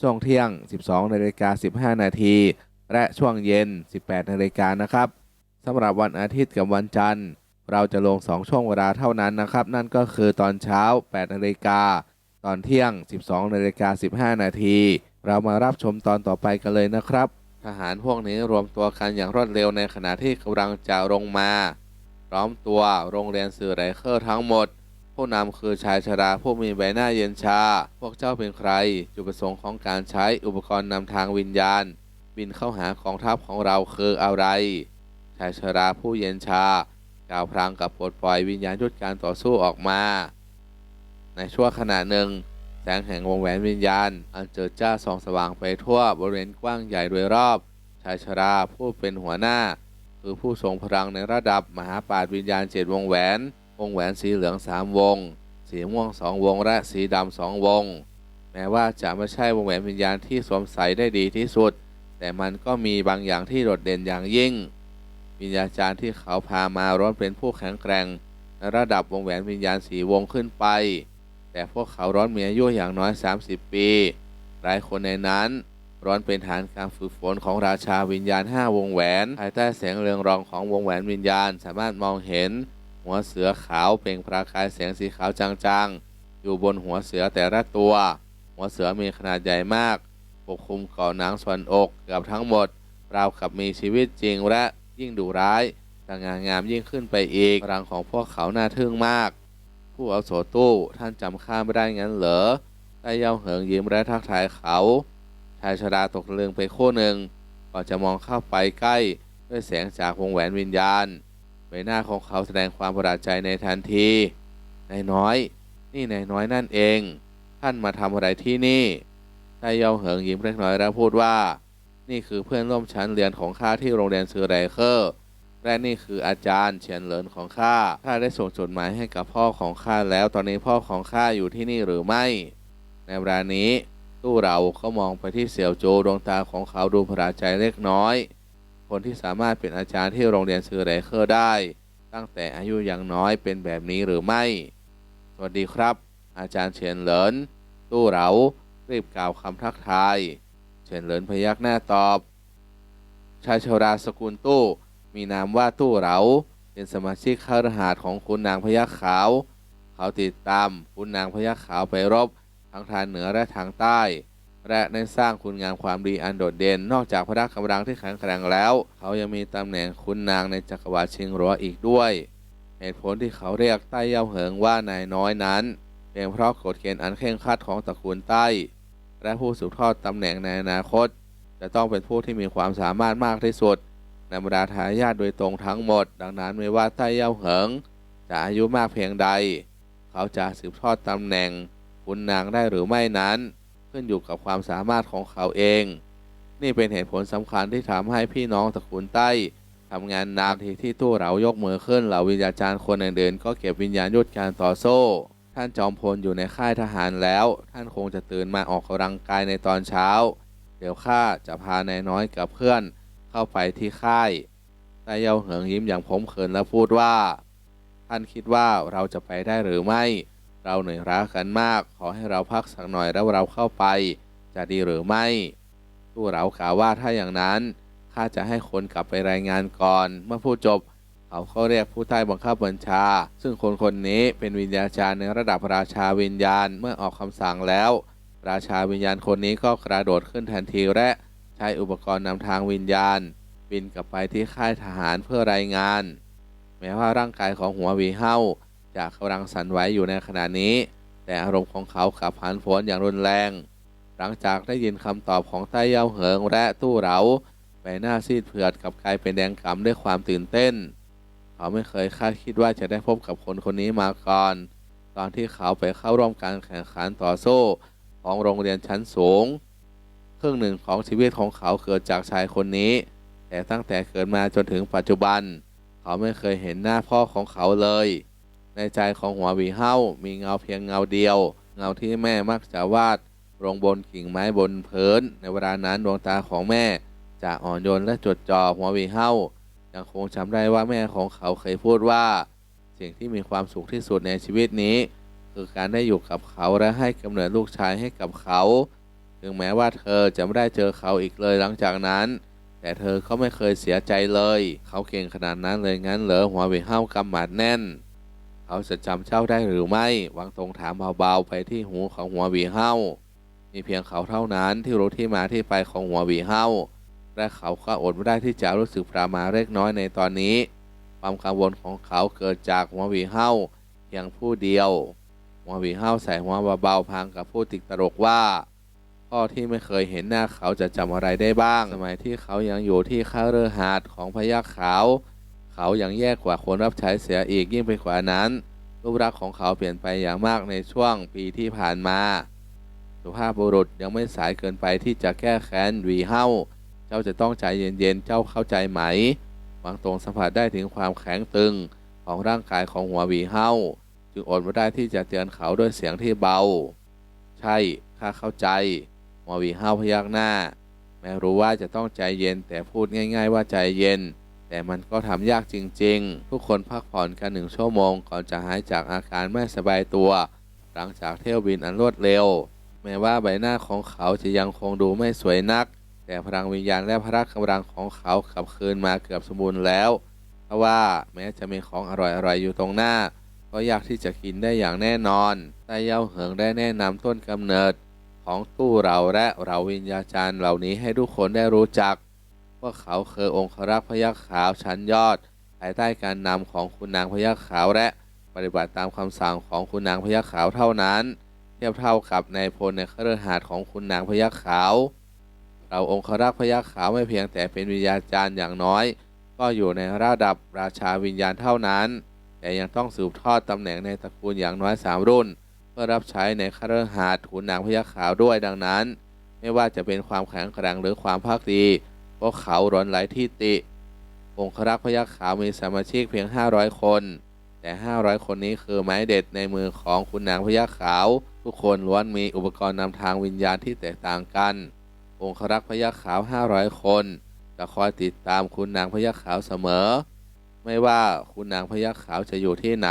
ช่วงเที่ยง 12นาฬิกา15 นาที และช่วงเย็น 18นาฬิกานะครับสำหรับวันอาทิตย์กับวันจันทร์ เราจะลง 2 ช่วงเวลาเท่านั้นนะครับ นั่นก็คือตอนเช้า 8นาฬิกา ตอนเที่ยง 12นาฬิกา15 นาที เรามารับชมตอนต่อไปกันเลยนะครับ ทหารพวกนี้รวมตัวกันอย่างรวดเร็วในขณะที่กำลังจะลงมา พร้อมตัวโรงเรียนสื่อไรเคอร์ทั้งหมด ผู้นำคือชายชราผู้มีใบหน้าเย็นชา พวกเจ้าเป็นใคร จุดประสงค์ของการใช้อุปกรณ์นำทางวิญญาณ บินเข้าหากองทัพของเราคืออะไร ชายชราผู้เย็นชากล่าวพลางกับปลดปล่อยวิญญาณยุดการต่อสู้ออกมา ในช่วงขณะหนึ่ง แสงแห่งวงแหวนวิญญาณ อันเจิดจ้าส่องสว่างไปทั่วบริเวณกว้างใหญ่โดยรอบ ชายชราผู้เป็นหัวหน้า คือผู้ทรงพลังในระดับมหาปราชญ์วิญญาณเจ็ดวงแหวน วงแหวนสีเหลืองสามวง สีม่วงสองวง และสีดำสองวง แม้ว่าจะไม่ใช่วงแหวนวิญญาณที่สวมใส่ได้ดีที่สุด แต่มันก็มีบางอย่างที่โดดเด่นอย่างยิ่ง วิญญาจารย์ที่เขาพามาร้อนเป็นผู้แข็งแกร่งในระดับวงแหวนวิญญาณสีวงขึ้นไป แต่พวกเขาร้อนมีอายุอย่างน้อย 30 ปี หลายคนในนั้นร้อนเป็นฐานการฝึกฝนของราชาวิญญาณ 5 วงแหวน ภายใต้แสงเรืองรองของวงแหวนวิญญาณ สามารถมองเห็น หัวเสือขาวเปล่งประกายแสงสีขาวจางๆ อยู่บนหัวเสือแต่ละตัว หัวเสือมีขนาดใหญ่มาก ปกคลุมเกาะหนังส่วนอกเกือบทั้งหมด ราวกับมีชีวิตจริงและยิ่งดุร้ายสง่างามยิ่งขึ้นไปอีกพลังของพวกเขาน่าทึ่งมาก ผู้เอาโสตู้ท่านจำข้าไม่ได้งั้นเหรอได้เย้าเหิงยิ้มและทักทายเขา ชายชราตกตะลึงไปโค่หนึ่งก่อนจะมองเข้าไปใกล้ด้วยแสงจากวงแหวนวิญญาณ หน้าของเขาแสดงความประหลาดใจในทันที นายน้อย นี่นายน้อยนั่นเอง ท่านมาทำอะไรที่นี่ได้เย้าเหิงยิ้มเล็กน้อยแล้วพูดว่า นี่คือเพื่อนร่วมชั้นเรียนของข้าที่โรงเรียนซือไรเคอร์และนี่คืออาจารย์เฉียนเหลินของข้า ข้าได้ส่งจดหมายให้กับพ่อของข้าแล้ว ตอนนี้พ่อของข้าอยู่ที่นี่หรือไม่ ในเวลานี้ตู้เราก็มองไปที่เสี่ยวโจดวงตาของเขาดูประหลาดใจเล็กน้อย คนที่สามารถเป็นอาจารย์ที่โรงเรียนซือไรเคอร์ได้ ตั้งแต่อายุยังน้อยเป็นแบบนี้หรือไม่ สวัสดีครับ อาจารย์เฉียนเหลิน ตู้เรารีบกล่าวคำทักทาย เฉินเหลินพยักหน้าตอบ ชายชราสกุลตู้ มีนามว่าตู้เหลาเป็นสมาชิกข้ารหัสของคุณนางพยักขาว เขาติดตามคุณนางพยักขาวไปรบทั้งทางเหนือและทางใต้ และได้สร้างคุณงามความดีอันโดดเด่น นอกจากพระกำลังที่แข็งแกร่งแล้ว เขายังมีตำแหน่งคุณนางในจักรวรรดิชิงรัวอีกด้วย เหตุผลที่เขาเรียกใต้เย่าเหิงว่านายน้อยนั้น เป็นเพราะกฎเกณฑ์อันเคร่งครัดของตระกูลใต้ และผู้สืบทอดตำแหน่งในอนาคต จะต้องเป็นผู้ที่มีความสามารถมากที่สุดในบรรดาทายาทโดยตรงทั้งหมด ดังนั้นไม่ว่าใต้เย่าเหิงจะอายุมากเพียงใด เขาจะสืบทอดตำแหน่งคุณนางได้หรือไม่นั้น ขึ้นอยู่กับความสามารถของเขาเอง นี่เป็นเหตุผลสำคัญที่ทำให้พี่น้องตระกูลใต้ทำงานนักที่ที่ตู้เรายกมือขึ้นเหล่าวิญญาจารย์คนอื่นๆก็เก็บวิญญาณยุทธการต่อโซ่ ท่านจอมพลอยู่ในค่ายทหารแล้ว ท่านคงจะตื่นมาออกกำลังกายในตอนเช้า เดี๋ยวข้าจะพานายน้อยกับเพื่อนเข้าไปที่ค่ายนายเยาเหิงยิ้มอย่างผมเขินและพูดว่า ท่านคิดว่าเราจะไปได้หรือไม่ เราเหนื่อยล้ากันมาก ขอให้เราพักสักหน่อยแล้วเราเข้าไป จะดีหรือไม่ตู้เรากล่าวว่าถ้าอย่างนั้นข้าจะให้คนกลับไปรายงานก่อน เมื่อพูดจบ เขาก็เรียกผู้ใต้บังคับบัญชา ซึ่งคนคนนี้เป็นวิญญาจารย์ในระดับราชาวิญญาณเมื่อออกคำสั่งแล้ว ราชาวิญญาณคนนี้ก็กระโดดขึ้นทันทีและใช้อุปกรณ์นำทางวิญญาณ บินกลับไปที่ค่ายทหารเพื่อรายงาน แม้ว่าร่างกายของหัววีเฮา จะกกำลังสั่นไหวอยู่ในขณะนี้ แต่อารมณ์ของเขากลับผันผวนอย่างรุนแรง หลังจากได้ยินคำตอบของใต้เย้าเหิงและตู้เหลาใบหน้าซีดเผือดกับกลายเป็นแดงกำด้วยความตื่นเต้น เขาไม่เคยคาดคิดว่าจะได้พบกับคนคนนี้มาก่อน ตอนที่เขาไปเข้าร่วมการแข่งขันต่อสู้ของโรงเรียนชั้นสูง ครึ่งหนึ่งของชีวิตของเขาเกิดจากชายคนนี้ แต่ตั้งแต่เกิดมาจนถึงปัจจุบัน เขาไม่เคยเห็นหน้าพ่อของเขาเลย ในใจของหัวหวีเฮ้ามีเงาเพียงเงาเดียว เงาที่แม่มักจะวาดลงบนกิ่งไม้บนพื้น ในเวลานั้นดวงตาของแม่ จะอ่อนโยนและจดจ่อหัวหวีเฮ้ายังคงจำได้ว่าแม่ของเขาเคยพูดว่า สิ่งที่มีความสุขที่สุดในชีวิตนี้ คือการได้อยู่กับเขาและให้กำเนิดลูกชายให้กับเขา ถึงแม้ว่าเธอจะไม่ได้เจอเขาอีกเลยหลังจากนั้น แต่เธอก็ไม่เคยเสียใจเลย เขาเก่งขนาดนั้นเลยงั้นเหรอหัววีเฮ้ากำหมัดแน่น เขาจะจำเจ้าได้หรือไม่วางตรงถามเบาๆไปที่หูของหัวหวีเฮ้ามีเพียงเขาเท่านั้นที่รู้ที่มาที่ไปของหัวหวีเฮ้าและเขาก็อดไม่ได้ที่จะรู้สึกประมาเล็กน้อยในตอนนี้ ความกังวลของเขาเกิดจากหัวหวีเฮ้าเพียงผู้เดียว หัวหวีเฮ้าใส่หัวเบาๆพลางกับผู้ติดตลกว่าพ่อที่ไม่เคยเห็นหน้าเขาจะจำอะไรได้บ้าง สมัยที่เขายังอยู่ที่ข้าเรือหาดของพยัคขาว เขายังแย่กว่าคนรับใช้เสียอีกยิ่งไปกว่านั้น รูปลักษณ์ของเขาเปลี่ยนไปอย่างมากในช่วงปีที่ผ่านมา สุภาพบุรุษยังไม่สายเกินไปที่จะแก้แค้นวีเฮ้าเจ้าจะต้องใจเย็นๆ เจ้าเข้าใจไหมวางตรงสัมผัสได้ถึงความแข็งตึงของร่างกายของหัววีเฮ้าจึงอดไม่ได้ที่จะเตือนเขาด้วยเสียงที่เบา ใช่ข้าเข้าใจหัววีเฮ้าพยักหน้าแม้รู้ว่าจะต้องใจเย็นแต่พูดง่าย ๆ ว่าใจเย็น แต่มันก็ทำยากจริง ๆ ทุกคนพักผ่อนกันหนึ่งชั่วโมง ก่อนจะหายจากอาการไม่สบายตัว หลังจากเที่ยวบินอันรวดเร็ว แม้ว่าใบหน้าของเขาจะยังคงดูไม่สวยนัก แต่พลังวิญญาณและพละกำลังของเขากลับคืนมาเกือบสมบูรณ์แล้วเพราะว่าแม้จะมีของอร่อยๆอยู่ตรงหน้า ก็ยากที่จะกินได้อย่างแน่นอนไต้เย้าเหิงได้แนะนำต้นกำเนิดของตู้เราและเราวิญญาจารย์เหล่านี้ให้ทุกคนได้รู้จัก ว่าเขาคือองครักษ์พยัคฆ์ขาวชั้นยอด ภายใต้การนำของคุณนางพยัคฆ์ขาวและปฏิบัติตามคำสั่งของคุณนางพยัคฆ์ขาวเท่านั้น เทียบเท่ากับนายพลในคฤหาสน์ของคุณนางพยัคฆ์ขาว เราองครักษ์พยัคฆ์ขาวไม่เพียงแต่เป็นวิญญาจารย์อย่างน้อย ก็อยู่ในระดับราชาวิญญาณเท่านั้น แต่ยังต้องสืบทอดตำแหน่งในตระกูลอย่างน้อยสามรุ่น เพื่อรับใช้ในคฤหาสน์ขุนนางพยัคฆ์ขาวด้วยดังนั้น ไม่ว่าจะเป็นความแข็งแกร่งหรือความภาคดี พวกเขาร้อนไหลที่ติ องครักษ์พยัคฆ์ขาวมีสมาชิกเพียง 500 คน แต่ 500 คนนี้คือไม้เด็ดในมือของคุณนางพยัคฆ์ขาว ทุกคนล้วนมีอุปกรณ์นำทางวิญญาณที่แตกต่างกัน องครักษ์พยัคฆ์ขาว 500 คนจะคอยติดตามคุณนางพยัคฆ์ขาวเสมอ ไม่ว่าคุณนางพยัคฆ์ขาวจะอยู่ที่ไหน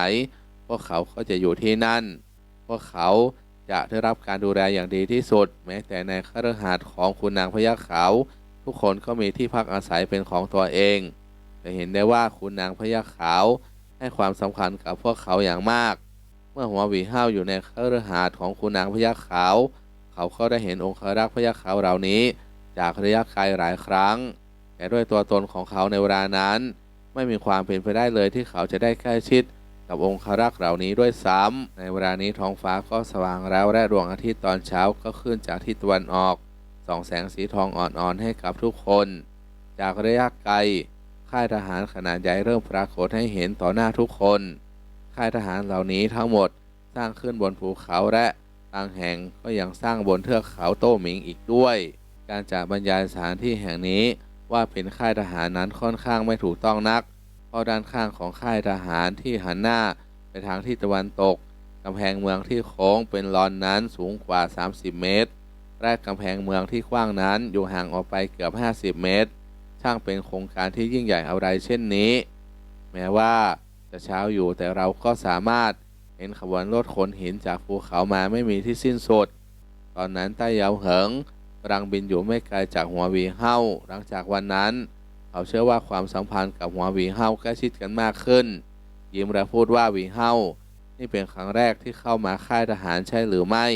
พวกเขาก็จะอยู่ที่นั่น พวกเขาจะได้รับการดูแลอย่างดีที่สุด แม้แต่ในคฤหาสน์ของคุณนางพยัคฆ์ขาว ทุกคนก็มีที่พักอาศัยเป็นของตัวเอง จะเห็นได้ว่าคุณนางพญาขาวให้ความสำคัญกับพวกเขาอย่างมาก เมื่อหัวหวีห้าวอยู่ในเคฤหาสน์ของคุณนางพญาขาว เขาก็ได้เห็นองครักษ์พญาขาวเหล่านี้ จากระยะไกลหลายครั้ง แต่ด้วยตัวตนของเขาในเวลานั้น ไม่มีความเป็นไปได้เลยที่เขาจะได้ใกล้ชิดกับองครักษ์เหล่านี้ด้วยซ้ำในเวลานี้ท้องฟ้าก็สว่างแล้วและดวงอาทิตย์ตอนเช้าก็ขึ้นจากทิศตะวันออก ส่องแสงสีทองอ่อนๆให้กับทุกคน จากระยะไกล ค่ายทหารขนาดใหญ่เริ่มปรากฏให้เห็นต่อหน้าทุกคน ค่ายทหารเหล่านี้ทั้งหมดสร้างขึ้นบนภูเขาและบางแห่งก็ยังสร้างบนเทือกเขาโต้หมิงอีกด้วย การจะบรรยายสถานที่แห่งนี้ว่าเป็นค่ายทหารนั้นค่อนข้างไม่ถูกต้องนัก เพราะด้านข้างของค่ายทหารที่หันหน้าไปทางทิศตะวันตกกำแพงเมืองที่โค้งเป็นลอนนั้นสูงกว่า 30 เมตร และกำแพงเมืองที่กว้างนั้นอยู่ห่างออกไปเกือบ 50 เมตร ช่างเป็นโครงการที่ยิ่งใหญ่อะไรเช่นนี้ แม้ว่าจะเช้าอยู่แต่เราก็สามารถเห็นขบวนรถขนหินจากภูเขามาไม่มีที่สิ้นสุด ตอนนั้นใต้ยาวเหิงกำลังบินอยู่ไม่ไกลจากหัววีเฮาหลังจากวันนั้น เขาเชื่อว่าความสัมพันธ์กับหัววีเฮาใกล้ชิดกันมากขึ้น ยิ้มและพูดว่าวีเฮานี่เป็นครั้งแรกที่เข้ามาค่ายทหารใช่หรือไม่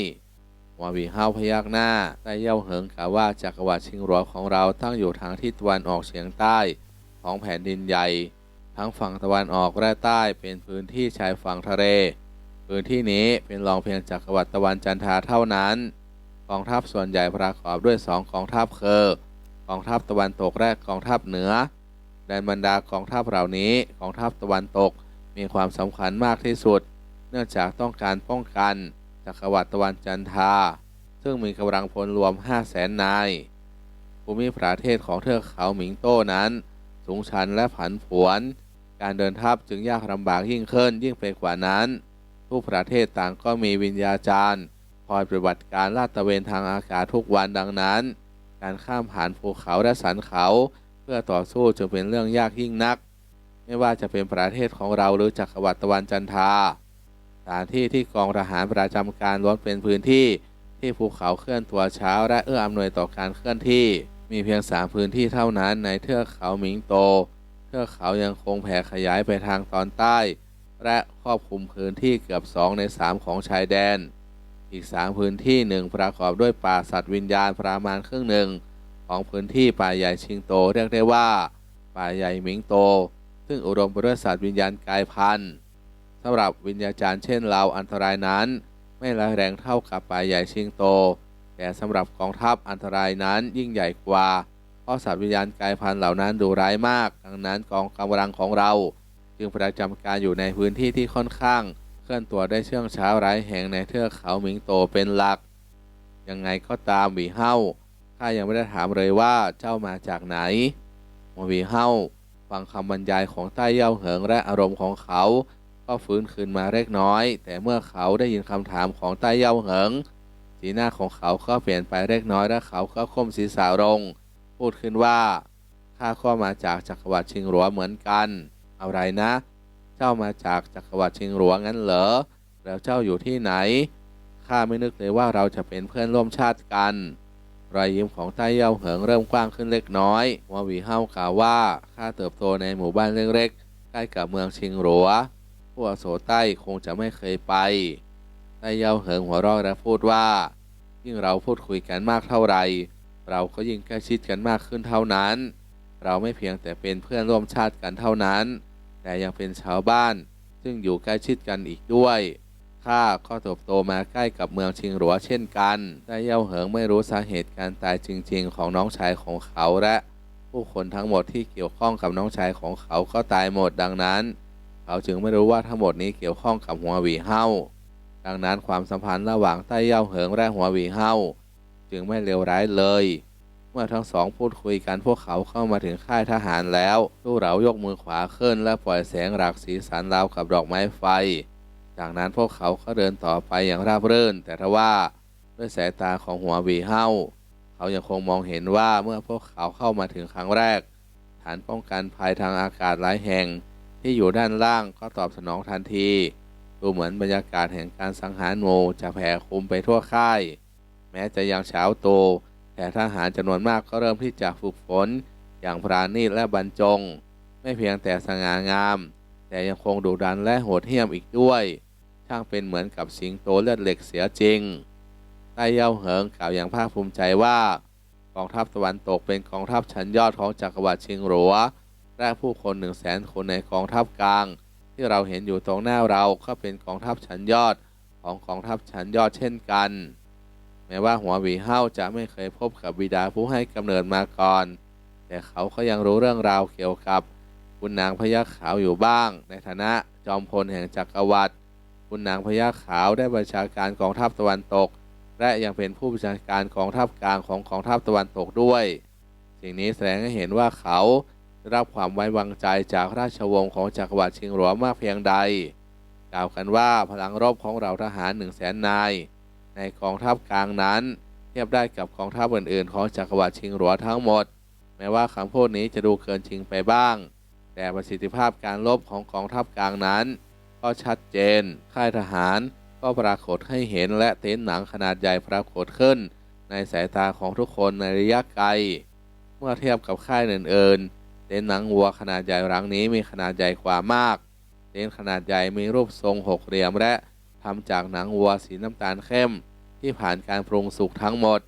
วหวีเฮาพยักหน้าใต้เย่าเหิงกล่าวว่าจักรวรรดิชิงหลัวของเราตั้งอยู่ทางทิศตะวันออกเฉียงใต้ ของแผ่นดินใหญ่ ทั้งฝั่งตะวันออกและใต้เป็นพื้นที่ชายฝั่งทะเล พื้นที่นี้เป็นรองเพียงจักรวรรดิตะวันจันทราเท่านั้น กองทัพส่วนใหญ่ประกอบด้วยสองกองทัพคือกองทัพตะวันตกและกองทัพเหนือแดนบรรดากองทัพเหล่านี้กองทัพตะวันตกมีความสำคัญมากที่สุด เนื่องจากต้องการป้องกัน จักรวรรดิตะวันจันทา ซึ่งมีกำลังพลรวม5 0 0แสนนาย ภูมิประเทศของเทือกเขาหมิงโต้นั้น สูงชันและผันผวน การเดินทัพจึงยากลำบากยิ่งขึ้นยิ่งไปกว่านั้น ทุกประเทศต่างก็มีวิญญาจารย์คอยปฏิบัติการลาดตระเวนทางอากาศทุกวันดังนั้น การข้ามผ่านภูเขาและสันเขาเพื่อต่อสู้จึงเป็นเรื่องยากยิ่งนัก ไม่ว่าจะเป็นประเทศของเราหรือจักรวรรดิตะวันจันทา ถานที่ที่กองทหารประจำการล้วนเป็นพื้นที่ที่ภูเขาเคลื่อนตัวช้าและเอื้ออำนวยต่อการเคลื่อนที่ มีเพียงสามพื้นที่เท่านั้นในเทือกเขาหมิงโต เทือกเขายังคงแผ่ขยายไปทางตอนใต้ และครอบคลุมพื้นที่เกือบ2ใน3ของชายแดน อีก3พื้นที่หนึ่งประกอบด้วยป่าสัตว์วิญญาณประมาณครึ่งหนึ่ง ของพื้นที่ป่าใหญ่ชิงโตเรียกได้ว่า ป่าใหญ่หมิงโต ซึ่งอุดมไปด้วยสัตว์วิญญาณกายพันธุ์ำหรับวิญญาจารย์เช่นเราอันตรายนั้น ไม่ร้ายแรงเท่ากับป่าใหญ่ชิงโต แต่สำหรับกองทัพอันตรายนั้นยิ่งใหญ่กว่า เพราะสัตว์วิญญาณกายพันธุ์เหล่านั้นดุร้ายมาก ดังนั้นกองกำลังของเรา จึงประจำการอยู่ในพื้นที่ที่ค่อนข้าง เคลื่อนตัวได้เชื่องช้าหลายแห่งในเทือกเขาหมิงโตเป็นหลัก ยังไงก็ตามหวีเฮาข้ายังไม่ได้ถามเลยว่าเจ้ามาจากไหนหมวีเฮาฟังคำบรรยายของใต้เย่าเหิงและอารมณ์ของเขา ก็ฟื้นคืนมาเล็กน้อย แต่เมื่อเขาได้ยินคำถามของใต้เย่าเหิง สีหน้าของเขาก็เปลี่ยนไปเล็กน้อยและเขาก็ก้มศีรษะลง พูดขึ้นว่าข้าก็มาจากจักรวรรดิชิงหลัวเหมือนกันอะไรนะ เจ้ามาจากจักรวรรดิชิงหลัวงั้นเหรอแล้วเจ้าอยู่ที่ไหนข้าไม่นึกเลยว่าเราจะเป็นเพื่อนร่วมชาติกัน รอยยิ้มของใต้เย่าเหิงเริ่มกว้างขึ้นเล็กน้อยว่าวีเฮากล่าวว่าข้าเติบโตในหมู่บ้านเล็กๆใกล้กับเมืองชิงหลัว ผู้อาวุโสใต้คงจะไม่เคยไปใต้เยาเหิงหัวเราะและพูดว่า ยิ่งเราพูดคุยกันมากเท่าไหร่เราก็ยิ่งใกล้ชิดกันมากขึ้นเท่านั้น เราไม่เพียงแต่เป็นเพื่อนร่วมชาติกันเท่านั้น แต่ยังเป็นชาวบ้าน ซึ่งอยู่ใกล้ชิดกันอีกด้วยข้าก็เติบโตมาใกล้กับเมืองชิงหลัวเช่นกันแต่เย่าเหิงไม่รู้สาเหตุการตายจริง ๆ ของน้องชายของเขาและ ผู้คนทั้งหมดที่เกี่ยวข้องกับน้องชายของเขาก็ตายหมดดังนั้น เขาจึงไม่รู้ว่าทั้งหมดนี้เกี่ยวข้องกับหัวหวีเฮาดังนั้นความสัมพันธ์ระหว่างใต้เย่าเหิงและหัวหวีเฮาจึงไม่เลวร้ายเลย เมื่อทั้งสองพูดคุยกันพวกเขาเข้ามาถึงค่ายทหารแล้วลู่เหลายกมือขวาขึ้น และปล่อยแสงหลากสีสันราวกับดอกไม้ไฟ จากนั้นพวกเขาก็เดินต่อไปอย่างราบรื่น แต่ทว่าด้วยสายตาของหัววีเฮาเขายังคงมองเห็นว่าเมื่อพวกเขาเข้ามาถึงครั้งแรก ฐานป้องกันภัยทางอากาศหลายแห่ง ที่อยู่ด้านล่างก็ตอบสนองทันทีดูเหมือนบรรยากาศแห่งการสังหารหมู่จะแผ่คลุมไปทั่วค่าย แม้จะยังเช้าโต แต่ทหารจำนวนมากก็เริ่มที่จะฝึกฝน อย่างปราณีตและบรรจง ไม่เพียงแต่สง่างาม แต่ยังคงดุดันและโหดเหี้ยมอีกด้วย ช่างเป็นเหมือนกับสิงโตเลือดเหล็กเสียจริงใต้เย่าเหิงกล่าวอย่างภาคภูมิใจว่า กองทัพตะวันตกเป็นกองทัพชั้นยอดของจักรวรรดิชิงหลัว และผู้คนหนึ่งแสนคนในกองทัพกลาง ที่เราเห็นอยู่ตรงหน้าเราก็เป็นกองทัพชั้นยอดของกองทัพชั้นยอดเช่นกัน แม้ว่าหัวหวีเฮาจะไม่เคยพบกับบิดาผู้ให้กำเนิดมาก่อน แต่เขาก็ยังรู้เรื่องราวเกี่ยวกับคุณนางพญาขาวอยู่บ้าง ในฐานะจอมพลแห่งจักรวรรดิคุณนางพญาขาวได้บัญชาการกองทัพตะวันตก และยังเป็นผู้บัญชาการกองทัพกลางของกองทัพตะวันตกด้วย สิ่งนี้แสดงให้เห็นว่าเขา ได้รับความไว้วางใจจากราชวงศ์ของจักรวรรดิชิงหลัวมากเพียงใด กล่าวกันว่าพลังรบของเราทหารหนึ่งแสนนาย ในกองทัพกลางนั้น เทียบได้กับกองทัพอื่นๆ ของจักรวรรดิชิงหลัวทั้งหมด แม้ว่าคำพูดนี้จะดูเกินจริงไปบ้าง แต่ประสิทธิภาพการรบของกองทัพกลางนั้น ก็ชัดเจน ค่ายทหารก็ปรากฏให้เห็นและเต็นท์หนังขนาดใหญ่ปรากฏขึ้น ในสายตาของทุกคนในระยะไกล เมื่อเทียบกับค่ายอื่นๆ เต็นท์หนังวัวขนาดใหญ่หลังนี้มีขนาดใหญ่กว่ามาก เต็นท์ขนาดใหญ่มีรูปทรงหกเหลี่ยมและทำจากหนังวัวสีน้ำตาลเข้ม ที่ผ่านการปรุงสุกทั้งหมด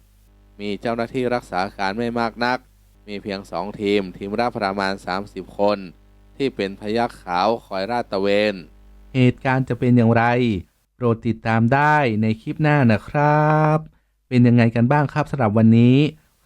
มีเจ้าหน้าที่รักษาการไม่มากนัก มีเพียงสองทีม ทีมละประมาณ 30 คน ที่เป็นพยักขาวคอยราดตระเวน เหตุการณ์จะเป็นอย่างไรโปรดติดตามได้ในคลิปหน้านะครับ เป็นยังไงกันบ้างครับสำหรับวันนี้